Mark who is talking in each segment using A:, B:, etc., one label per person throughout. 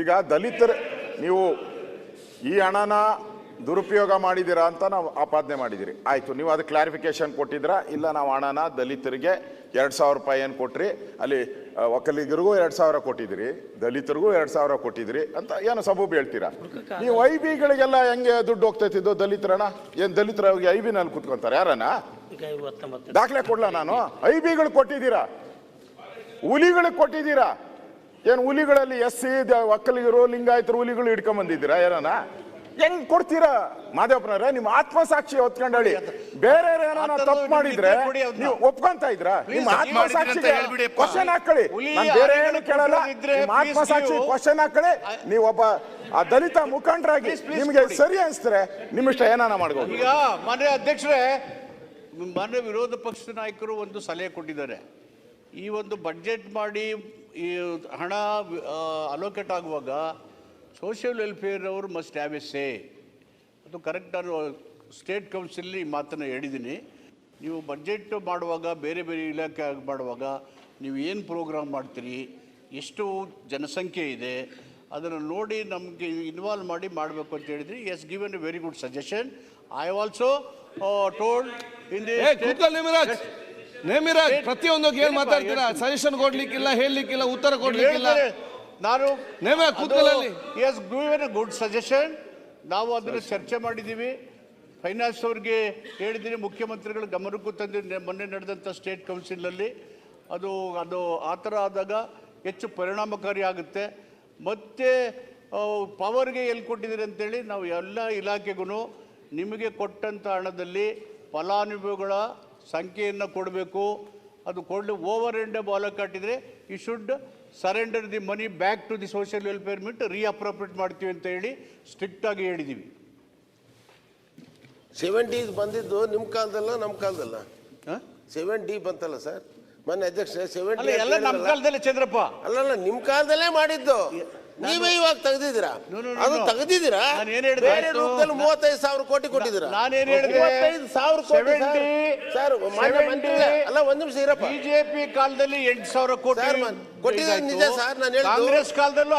A: ಈಗ ದಲಿತರ ನೀವು ಈ ಹಣನ ದುರುಪಯೋಗ ಮಾಡಿದ್ದೀರಾ ಅಂತ ನಾವು ಆಪಾದನೆ ಮಾಡಿದಿರಿ ಆಯಿತು ನೀವು ಅದು ಕ್ಲಾರಿಫಿಕೇಶನ್ ಕೊಟ್ಟಿದ್ರಾ ಇಲ್ಲ ನಾವು ಹಣನ ದಲಿತರಿಗೆ ಎರಡು ಸಾವಿರ ರೂಪಾಯಿ ಏನು ಕೊಟ್ರಿ? ಅಲ್ಲಿ ಒಕ್ಕಲಿಗರಿಗೂ ಎರಡು ಸಾವಿರ ಕೊಟ್ಟಿದ್ದೀರಿ ದಲಿತರಿಗೂ ಎರಡು ಸಾವಿರ ಕೊಟ್ಟಿದ್ದೀರಿ ಅಂತ ಏನು ಸಬೂಬು ಹೇಳ್ತೀರಾ? ನೀವು ಐ ಬಿಗಳಿಗೆಲ್ಲ ಹೆಂಗೆ ದುಡ್ಡು ಹೋಗ್ತೈತಿದ್ದು ದಲಿತರಣ? ಏನು ದಲಿತರ ಐ ಬಿನಲ್ಲಿ ಕುತ್ಕೊಂತಾರೆ ಯಾರನ್ನ?
B: ಈಗ ಇವತ್ತೊಂಬತ್ತು
A: ದಾಖಲೆ ಕೊಡ್ಲಾ ನಾನು? ಐ ಬಿಗಳು ಕೊಟ್ಟಿದ್ದೀರಾ? ಹುಲಿಗಳಿಗೆ ಕೊಟ್ಟಿದ್ದೀರಾ? ಏನು ಹುಲಿಗಳಲ್ಲಿ ಎಸ್ ಸಿ ಒಕ್ಕಲಿಗರು ಲಿಂಗಾಯತರು ಹುಲಿಗಳು ಇಟ್ಕೊಂಡ್ ಬಂದಿದ್ದೀರಾ? ಏನಾನ ಹೆಂಗ್ ಕೊಡ್ತೀರಾ ಮಾದೇವಪ್ಪನವ್ರೆ? ನಿಮ್ಮ ಆತ್ಮಸಾಕ್ಷಿ ಹೊತ್ಕೊಂಡಳಿ. ಬೇರೆ ಏನಾನ ತಪ್ಪು ಮಾಡಿದ್ರೆ. ನೀವು ಒಪ್ಕೊಂತ ಇದ್ರ ನಿಮ್ಮ
C: ಆತ್ಮಸಾಕ್ಷಿ.
A: ಕ್ವಶನ್ ಹಾಕೊಳ್ಳಿ ನಾನು ಬೇರೆ ಏನು ಕೇಳಲ್ಲ. ನಿಮ್ಮ ಆತ್ಮಸಾಕ್ಷಿ
C: ನೀವು-
A: ಕ್ವಶನ್ ಹಾಕೊಳ್ಳಿ ನೀವೊಬ್ಬ ಒಬ್ಬ ಆ ದಲಿತ ಮುಖಂಡರಾಗಿ ನಿಮ್ಗೆ. ಸರಿ ಅನ್ಸ್ತಾರೆ ನಿಮ್ಮಿಷ್ಟ ಏನಾನ ಮಾಡ್ಬೋದು?
C: ಈಗ ಮಾನ್ಯ ಅಧ್ಯಕ್ಷರೇ ಮಾನ್ಯ ವಿರೋಧ ಪಕ್ಷದ ನಾಯಕರು ಒಂದು ಸಲಹೆ ಕೊಟ್ಟಿದ್ದಾರೆ. ಈ ಒಂದು ಬಡ್ಜೆಟ್ ಮಾಡಿ ಈ ಹಣ ಅಲೋಕೇಟ್ ಆಗುವಾಗ ಸೋಷಿಯಲ್ ವೆಲ್ಫೇರ್ ಅವರು ಮಸ್ಟ್ ಹ್ಯಾವ್ ಎ ಸೇ ಅದು ಕರೆಕ್ಟ್ ನಾನು ಸ್ಟೇಟ್ ಕೌನ್ಸಿಲ್ ಈ ಮಾತನ್ನು ಹೇಳಿದ್ದೀನಿ. ನೀವು ಬಜೆಟ್ ಮಾಡುವಾಗ ಬೇರೆ ಬೇರೆ ಇಲಾಖೆ ಮಾಡುವಾಗ ನೀವು ಏನು ಪ್ರೋಗ್ರಾಮ್ ಮಾಡ್ತೀರಿ ಎಷ್ಟು ಜನಸಂಖ್ಯೆ ಇದೆ ಅದನ್ನು ನೋಡಿ ನಮಗೆ ಇನ್ವಾಲ್ವ್ ಮಾಡಿ ಮಾಡಬೇಕು ಅಂತ ಹೇಳಿದ್ರಿ yes given a very good suggestion I also told in the
D: Nemiraj Nemiraj ಪ್ರತಿಯೊಂದು ಏನ್ ಮಾತಾಡ್ತೀರಾ. ಸಜೆಷನ್ ಕೊಡ್ಲಿಕ್ಕಿಲ್ಲ ಹೇಳಲಿಕ್ಕಿಲ್ಲ ಉತ್ತರ ಕೊಡ್ಲಿಕ್ಕಿಲ್ಲ.
C: ನಾನು
D: ನೇಮ ಕೂತ್ಕೊಳ್ಳಿ.
C: Yes given a good suggestion ನಾವು ಅದನ್ನು ಚರ್ಚೆ ಮಾಡಿದ್ದೀವಿ. ಫೈನಾನ್ಸ್ ಅವ್ರಿಗೆ ಹೇಳಿದ್ದೀನಿ ಮುಖ್ಯಮಂತ್ರಿಗಳ ಗಮನಕ್ಕೂ ತಂದು ಮೊನ್ನೆ ನಡೆದಂಥ ಸ್ಟೇಟ್ ಕೌನ್ಸಿಲಲ್ಲಿ ಅದು ಅದು ಆ ಥರ ಆದಾಗ ಹೆಚ್ಚು ಪರಿಣಾಮಕಾರಿ ಆಗುತ್ತೆ. ಮತ್ತೆ ಪವರ್ಗೆ ಎಲ್ಲಿ ಕೊಟ್ಟಿದ್ದೀರಿ ಅಂತೇಳಿ ನಾವು ಎಲ್ಲ ಇಲಾಖೆಗೂ ನಿಮಗೆ ಕೊಟ್ಟಂಥ ಹಣದಲ್ಲಿ ಫಲಾನುಭವಿಗಳ ಸಂಖ್ಯೆಯನ್ನು ಕೊಡಬೇಕು. ಅದು ಕೊಡಲಿ ಓವರ್ ಎಂಡ್ ಬಾಲ ಕಟ್ಟಿದರೆ you should surrender the money back to the social welfare ಮಿಟ್ reappropriate ಮಾಡ್ತೀವಿ ಅಂತ ಹೇಳಿ ಸ್ಟ್ರಿಕ್ಟಾಗಿ ಹೇಳಿದ್ದೀವಿ
E: ಸೆವೆಂಟೀಸ್ ಬಂದಿದ್ದು ನಿಮ್ಮ ಕಾಲದಲ್ಲ ನಮ್ಮ ಕಾಲದಲ್ಲ? ಸೆವೆನ್ ಡಿ ಬಂತಲ್ಲ ಸರ್? ಮೊನ್ನೆ ಅಧ್ಯಕ್ಷ ಸೆವೆನ್
C: ಡಿ ಎಲ್ಲ ನಮ್ಮ ಕಾಲದಲ್ಲೇ ಚಂದ್ರಪ್ಪ.
E: ಅಲ್ಲಲ್ಲ ನಿಮ್ಮ ಕಾಲದಲ್ಲೇ ಮಾಡಿದ್ದು. ನೀವೇ ಇವಾಗ ತೆಗೆದಿದ್ದೀರಾ?
C: No, no, no,
E: ಅದು
C: no.
E: ತೆಗ್ದಿದ್ದೀರಾ?
C: ನಾನು ಏನ್ ಹೇಳ್ದೆ?
E: ಬೇರೆ ರೂಪದಲ್ಲಿ ಮೂವತ್ತೈದು ಸಾವಿರ ಕೋಟಿ ಕೊಟ್ಟಿದ್ದೀರಾ?
C: ನಾನೇನ್ ಹೇಳಿದೆ?
E: ಮೂವತ್ತೈದು ಸಾವಿರ ಕೋಟಿ
C: 70,
E: ಸರ್ ಮಾನ್ಯ
C: 70,
E: ಮಂತ್ರಿಗಳೇ, ಅಲ್ಲ ಒಂದು ನಿಮಿಷ ಇರಪ್ಪ.
C: ಬಿಜೆಪಿ ಕಾಲದಲ್ಲಿ ಎಂಟು ಸಾವಿರ ಕೋಟಿ
E: ಕೊಟ್ಟಿದ್ದು ನಿಜ ಸರ್, ನಾನು ಹೇಳಿದ್ದು.
C: ಕಾಂಗ್ರೆಸ್ ಕಾಲದಲ್ಲೂ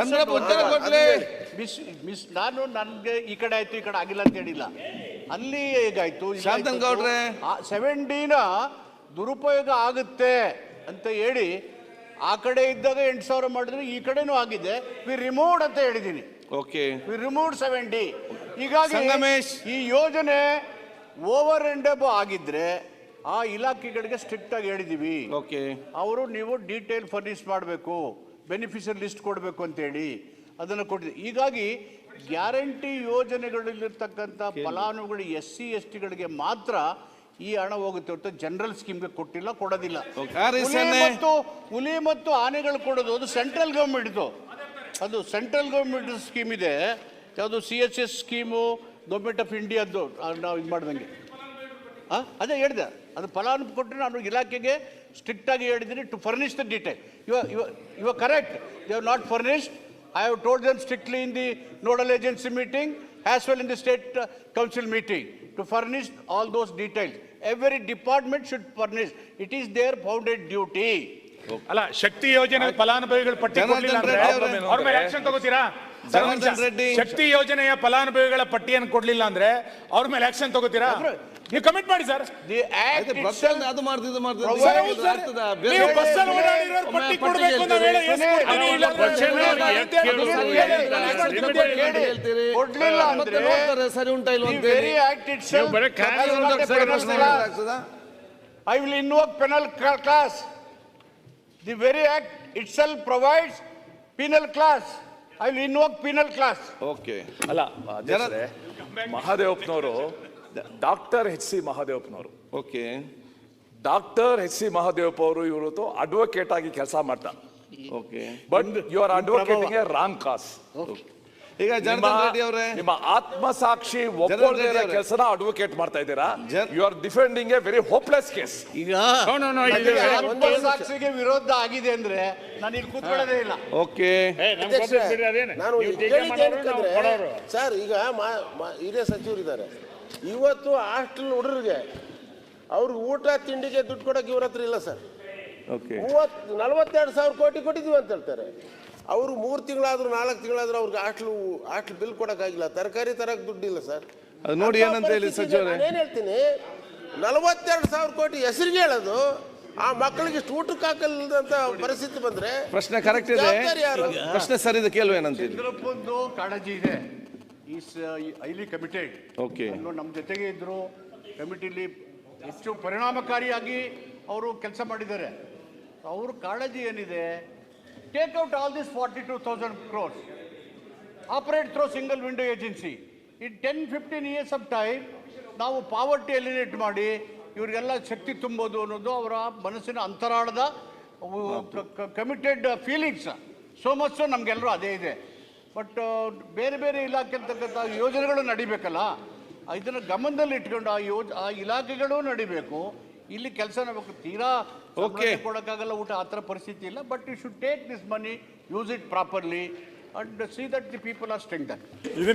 D: ಚಂದ್ರಪ್ಪ ಉತ್ತರ ಕೊಡ್ಲಿ.
C: ಮಿಸ್ ಮಿಸ್ ನಾನು ನನ್ಗೆ ಈ ಕಡೆ ಆಯ್ತು ಈ ಕಡೆ ಆಗಿಲ್ಲ ಅಂತ ಹೇಳಿಲ್ಲ. ಅಲ್ಲಿ ಹೇಗಾಯ್ತು?
D: ಶಾಂತನ್ ಗೌಡ್ರೆ.
C: ಸೆವೆನ್ ಡಿನ ದುರುಪಯೋಗ ಆಗುತ್ತೆ ಅಂತ ಹೇಳಿ ಆ ಕಡೆ ಇದ್ದಾಗ ಎಂಟು ಸಾವಿರ ಮಾಡಿದ್ರೆ ಈ ಕಡೆನೂ ಆಗಿದೆ. ವಿ ರಿಮೋಡ್ ಅಂತ ಹೇಳಿದ್ದೀನಿ
D: ಓಕೆ
C: ವಿ ರಿಮೋಡ್ ಸೆವೆಂಟಿ ಹೀಗಾಗಿ
D: ಸಂಗಮೇಶ್.
C: ಈ ಯೋಜನೆ ಓವರ್ ಎಂಡ್ ಆಗಿದ್ರೆ ಆ ಇಲಾಖೆಗಳಿಗೆ ಸ್ಟ್ರಿಕ್ಟ್ ಆಗಿ ಹೇಳಿದೀವಿ.
D: ಓಕೆ
C: ಅವರು ನೀವು ಡೀಟೇಲ್ ಫರ್ನಿಶ್ ಮಾಡಬೇಕು ಬೆನಿಫಿಷಿಯರ್ ಲಿಸ್ಟ್ ಕೊಡಬೇಕು ಅಂತೇಳಿ ಅದನ್ನು ಕೊಟ್ಟಿದೆ ಹೀಗಾಗಿ ಗ್ಯಾರಂಟಿ ಯೋಜನೆಗಳಲ್ಲಿರ್ತಕ್ಕಂಥ ಫಲಾನುಭವಿಗಳು ಎಸ್ ಸಿ ಎಸ್ ಟಿಗಳಿಗೆ ಮಾತ್ರ ಈ ಹಣ ಹೋಗುತ್ತೆ ಅಂತ ಜನರಲ್ ಸ್ಕೀಮ್ಗೆ ಕೊಟ್ಟಿಲ್ಲ ಕೊಡೋದಿಲ್ಲ. ಹುಲಿ ಮತ್ತು ಹುಲಿ ಮತ್ತು ಆನೆಗಳು ಕೊಡೋದು ಅದು ಸೆಂಟ್ರಲ್ ಗೌರ್ಮೆಂಟ್ದು. ಅದು ಸೆಂಟ್ರಲ್ ಗೌರ್ಮೆಂಟ್ ಸ್ಕೀಮ್ ಇದೆ. ಯಾವುದು C S S scheme government of ಇಂಡಿಯಾದ್ದು ನಾವು ಇದು ಮಾಡ್ದಂಗೆ. ಹಾಂ ಅದೇ ಹೇಳಿದೆ. ಅದು ಫಲಾನುಭವಿ ಕೊಟ್ಟರೆ ನಾನು ಇಲಾಖೆಗೆ ಸ್ಟ್ರಿಕ್ಟಾಗಿ ಹೇಳಿದ್ದೀನಿ ಟು ಫರ್ನಿಶ್ ದ ಡೀಟೇಲ್ ಇವ ಇವ ಇವ correct they have not furnished I have told them strictly in the nodal agency meeting as well in the state council meeting to furnish all those details every department should furnish it is their bounden duty
F: ಅಲ್ಲ ಶಕ್ತಿ ಯೋಜನೆ ಫಲಾನುಭವಿಗಳು ಪಟ್ಟಿ ಕೊಡ್ಲಿಲ್ಲ ಅಂದ್ರೆ
D: ಅವರೇ.
F: ಮೇಲೆ action ತಗೋತೀರಾ. ಶಕ್ತಿ ಯೋಜನೆಯ ಫಲಾನುಭವಿಗಳ ಪಟ್ಟಿಯನ್ನು ಕೊಡ್ಲಿಲ್ಲ ಅಂದ್ರೆ ಅವ್ರ ಮೇಲೆ ಆಕ್ಷನ್ ತಗೋತೀರಾ? ನೀವು ಕಮೆಂಟ್ ಮಾಡಿ ಸರ್
C: ದಿ ಆಕ್ಟ್
D: ಬಸ್ಸಲ್ಲಿ ಅದು ಮಾಡ್ತಿದ್ದು ಮಾಡ್ತಿದ್ದು
F: ಹೌದು ಸರ್.
D: ಆಗ್ತದಾ? ಬೇರೆ
F: ನೀವು
D: ಬೇರೆ
F: ಬಸ್ಸಲ್ಲಿ
D: ಬೇರೆ
F: ಪಟ್ಟಿ
D: ಪಟ್ಟಿ
F: ಕೊಡ್ಬೇಕು ಅಂತ
D: ಹೇಳ್ತೀರಿ.
F: ಹೇಳಿ ಎಸ್ ಕೊಡ್ತೀನಿ, ಇಲ್ಲ ಅಂದ್ರೆ
D: ಬಸ್ಸಲ್ಲಿ
F: ಅಂತ
D: ಅದು ಸರಿ. ಹೇಳ್ತೀರಿ.
C: ಕೊಡ್ಲಿಲ್ಲ
D: ಮತ್ತೆ
C: ಅಂದ್ರೆ
D: ನೋಡ್ತಾರೆ ಉಂಟಾ ಇಲ್ವಾ
C: ದಿ ವೆರಿ ಆಕ್ಟ್ ಇಟ್ಸ್
D: ನೀವು ಬರೀ ಖಾಲಿ ಕ್ಲಾಸ್ ಸರಿ ಪ್ರಶ್ನೆ ಆಗ್ತದಾ?
C: I will invoke penal cla- class. The very act itself provides penal class. I will invoke penal class.
D: Okay
A: ಅಲ್ಲ ಅಧ್ಯಕ್ಷರೇ, ಮಹಾದೇವಪ್ಪನವರು doctor H C ಮಹಾದೇವಪ್ಪನವರು
D: okay
A: doctor H C Mahadevappa ಅವರು ಇವರು ಅಡ್ವೊಕೇಟ್ ಆಗಿ ಕೆಲಸ ಮಾಡ್ತಾ.
D: Okay
A: but you are advocating a wrong cause
D: ಈಗ ರೆಡ್ಡಿ ಅವರೇ
A: ನಿಮ್ಮ ಆತ್ಮಸಾಕ್ಷಿ ಒಪ್ಪದೇ
D: ಅವರೇ.
A: ಕೆಲಸನ ಅಡ್ವೊಕೇಟ್ ಮಾಡ್ತಾ ಇದ್ದೀರಾ?
D: Jan-
A: you are defending a very hopeless case
C: ಈಗ ಸಾಕ್ಷಿಗೆ ವಿರೋಧ ಆಗಿದೆ ಅಂದ್ರೆ ನಾನು ಇಲ್ಲಿ ಕೂತ್ಕೊಳ್ಳೋದೇ ಇಲ್ಲ.
D: ಓಕೆ
E: ನಾನು ಸರ್ ಈಗ ಹಿರಿಯ ಸಚಿವರು ಸಚಿವರಿದ್ದಾರೆ. ಇವತ್ತು ಹಾಸ್ಟೆಲ್ ಹುಡುಗರಿಗೆ ಅವ್ರಿಗೆ ಊಟ ತಿಂಡಿಗೆ ದುಡ್ಡು ಕೊಡಕ್ಕೆ ಇವ್ರ ಹತ್ರ ಇಲ್ಲ ಸರ್.
D: ಓಕೆ
E: ಮೂವತ್ ನಲವತ್ತೆರಡು ಸಾವಿರ ಕೋಟಿ ಕೊಟ್ಟಿದ್ದೀವಿ ಅಂತ ಹೇಳ್ತಾರೆ. ಅವರು ಮೂರು ತಿಂಗಳಾದ್ರೂ ನಾಲ್ಕು ತಿಂಗಳಾದ್ರೂ ಅವ್ರಿಗೆ ಹಾಸ್ಟೆಲ್ ಹಾಸ್ಟೆಲ್ ಬಿಲ್ ಕೊಡೋಕ್ಕಾಗಿಲ್ಲ. ತರಕಾರಿ ತರಕ್ಕೆ ದುಡ್ಡಿಲ್ಲ ಸರ್.
D: ಅದು ನೋಡಿ ಏನಂತ ಹೇಳಿ ಸಚಿವರೇ.
E: ಏನು ಹೇಳ್ತೀನಿ ನಲವತ್ತೆರಡು ಸಾವಿರ ಕೋಟಿ ಹೆಸರಿಗೆ ಹೇಳೋದು ಆ ಮಕ್ಕಳಿಗೆ ಇಷ್ಟು ಊಟಕ್ಕೆ ಹಾಕಲ್ದಂತ ಪರಿಸ್ಥಿತಿ ಬಂದ್ರೆ
D: ಪ್ರಶ್ನೆ ಕರೆಕ್ಟ್ ಇದೆ.
E: ಜವಾಬ್ದಾರಿ ಯಾರು?
D: ಪ್ರಶ್ನೆ ಸರಿ ಇದೆ ಕೇಳುವ
C: ಏನಂತ ಕಾಳಜಿ ಇದೆ. ಈಸ್ ಹೈಲಿ ಕಮಿಟೆಡ್
D: ಓಕೆ
C: ನಮ್ಮ ಜೊತೆಗೆ ಇದ್ದರು ಕಮಿಟಿಲಿ ಹೆಚ್ಚು ಪರಿಣಾಮಕಾರಿಯಾಗಿ ಅವರು ಕೆಲಸ ಮಾಡಿದ್ದಾರೆ. ಅವ್ರ ಕಾಳಜಿ ಏನಿದೆ? Take out all this forty two thousand crores operate through single window agency in ten fifteen years of time ನಾವು ಪಾವರ್ಟಿ ಎಲಿನೇಟ್ ಮಾಡಿ ಇವರಿಗೆಲ್ಲ ಶಕ್ತಿ ತುಂಬೋದು ಅನ್ನೋದು ಅವರ ಮನಸ್ಸಿನ ಅಂತರಾಳದ ಕಮಿಟೆಡ್ ಫೀಲಿಂಗ್ಸ್ ಸೋ ಮಚ್ ನಮಗೆಲ್ಲರೂ ಅದೇ ಇದೆ. ಬಟ್ ಬೇರೆ ಬೇರೆ ಇಲಾಖೆ ಅಂತಕ್ಕಂಥ ಯೋಜನೆಗಳು ನಡಿಬೇಕಲ್ಲ? ಇದನ್ನು ಗಮನದಲ್ಲಿ ಇಟ್ಕೊಂಡು ಆ ಯೋಜ ಆ ಇಲಾಖೆಗಳು ನಡಿಬೇಕು. ಇಲ್ಲಿ ಕೆಲಸ ನಮಗೆ ತೀರಾ
D: ಓಕೆ
C: ಕೊಡೋಕ್ಕಾಗಲ್ಲ ಊಟ ಆ ಥರ ಪರಿಸ್ಥಿತಿ ಇಲ್ಲ. But you should take this money use it properly and see that the people are strength